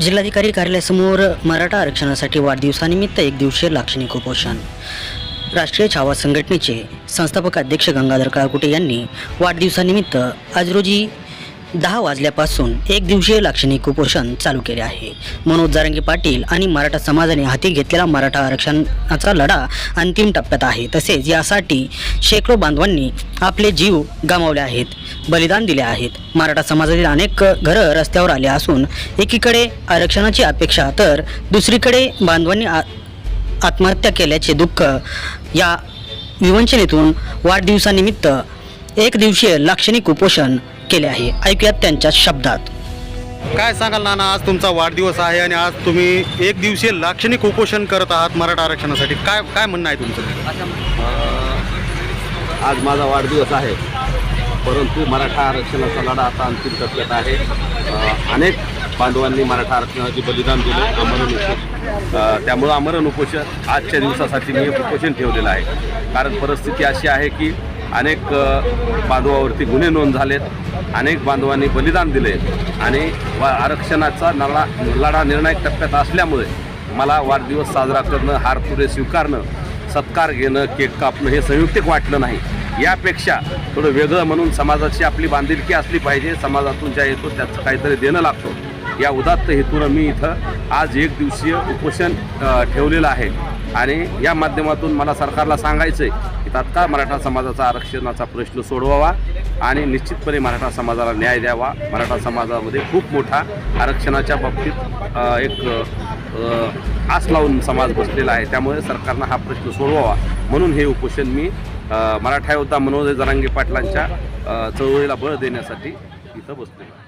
जिल्हाधिकारी कार्यालयासमोर मराठा आरक्षणासाठी वाढदिवसानिमित्त एक दिवसीय लाक्षणिक उपोषण. राष्ट्रीय छावा संघटनेचे संस्थापक अध्यक्ष गंगाधर काळकुटे यांनी वाढदिवसानिमित्त आज रोजी दहा वाजल्यापासून एक दिवसीय लाक्षणिक उपोषण चालू केले आहे. मनोज जारंगे पाटील आणि मराठा समाजाने हाती घेतलेला मराठा आरक्षणाचा लढा अंतिम टप्प्यात आहे. तसेच यासाठी शेकडो बांधवांनी आपले जीव गमावले आहेत बलिदान दिले आहेत. मराठा समाजातील अनेक घरं रस्त्यावर आले असून एकीकडे आरक्षणाची अपेक्षा तर दुसरीकडे बांधवांनी आ आत्महत्या केल्याचे दुःख या विवंचनेतून वाढदिवसानिमित्त एक दिवसीय लाक्षणिक उपोषण केले आहे. ऐकूयात त्यांच्या शब्दात. काय सांगाल नाना आज तुमचा वाढदिवस आहे आणि आज तुम्ही एक दिवसीय लाक्षणिक उपोषण करत आहात मराठा आरक्षणासाठी. काय काय म्हणणं आहे तुमचं? आज माझा वाढदिवस आहे. परंतु मराठा आरक्षणाचा लढा आता अंतिम टप्प्यात आहे. अनेक बांधवांनी मराठा आरक्षणाचे बलिदान दिले आमरण उपोषण त्यामुळं आमरण उपोषण आजच्या दिवसासाठी मी उपोषण ठेवलेलं आहे. कारण परिस्थिती अशी आहे की अनेक बांधवावरती गुन्हे नोंद झालेत. अनेक बांधवांनी बलिदान दिले आणि वा आरक्षणाचा नळा लढा निर्णायक टप्प्यात असल्यामुळे मला वाढदिवस साजरा करणं हारपुरे स्वीकारणं सत्कार घेणं केक कापणं हे संयुक्तिक वाटलं नाही. यापेक्षा थोडं वेगळं म्हणून समाजाची आपली बांधिलकी असली पाहिजे. समाजातून ज्या येतो त्याचं काहीतरी देणं लागतो. या उदात्त हेतूनं मी इथं आज एक दिवसीय उपोषण ठेवलेलं आहे. आणि या माध्यमातून मला सरकारला सांगायचं आहे की तात्काळ मराठा समाजाचा आरक्षणाचा प्रश्न सोडवावा आणि निश्चितपणे मराठा समाजाला न्याय द्यावा. मराठा समाजामध्ये खूप मोठा आरक्षणाच्या बाबतीत एक आस लावून समाज बसलेला आहे. त्यामुळे सरकारनं हा प्रश्न सोडवावा. म्हणून हे उपोषण मी मराठा योद्धा मनोज जरांगे पाटलांच्या चळवळीला बळ देण्यासाठी इथं बसलेलो आहे